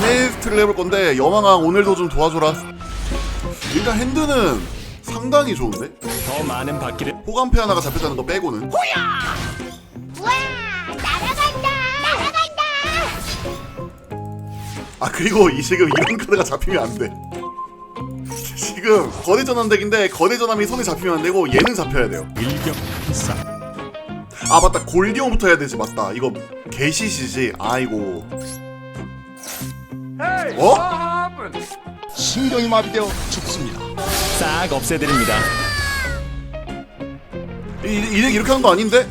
테스트를 해볼 건데 여망아 오늘도 좀 도와줘라. 일단 핸드는 상당히 좋은데? 더 많은 바퀴를 호감패 하나가 잡혔다는 거 빼고는. 우와! 날아간다! 날아간다! 아 그리고 이 지금 이런 카드가 잡히면 안 돼. 지금 거대 전환덱인데 거대 전함이 손에 잡히면 안 되고 얘는 잡혀야 돼요. 일격 필사. 아 맞다. 골디온부터 해야 되지. 맞다. 이거 개시시지? 아이고 어? 신경이 마비되어 죽습니다. 싹 없애드립니다. 이, 이덱 이렇게 하는 거 아닌데?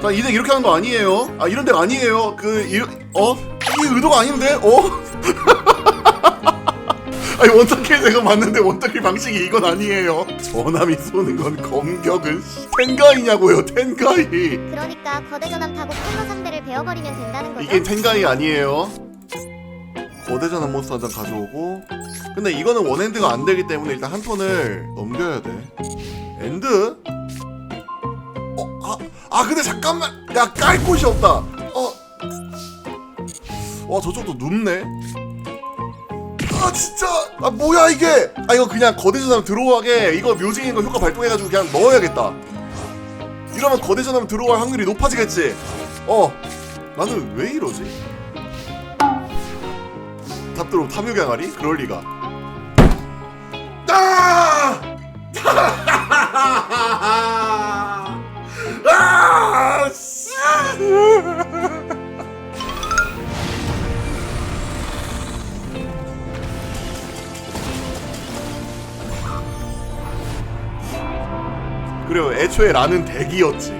자, 이덱 이렇게 하는 거 아니에요. 아, 이런 덱 아니에요. 그, 이, 어? 이 의도가 아닌데? 어? 아니, 원터킬 제가 맞는데 원터킬 방식이 이건 아니에요. 전함이 쏘는 건 검격은 텐가이냐고요, 텐가이. 그러니까 거대 전함 타고 콜로 상대를 베어버리면 된다는 거죠? 이게 텐가이 아니에요. 거대전 한 몬스터 한 장 가져오고 근데 이거는 원핸드가 안 되기 때문에 일단 한 턴을 넘겨야 돼. 엔드? 어, 아, 아 근데 잠깐만, 야 깔 곳이 없다. 어, 와 저쪽도 눕네. 아 진짜, 아 뭐야 이게? 아 이거 그냥 거대전함 들어가게 이거 묘징인 거 효과 발동해가지고 그냥 넣어야겠다. 이러면 거대전함 들어갈 확률이 높아지겠지. 어, 나는 왜 이러지? 탑드로 탐욕의 항아리? 그럴 리가. 아! 아! 그래요. 애초에 라는 덱이었지.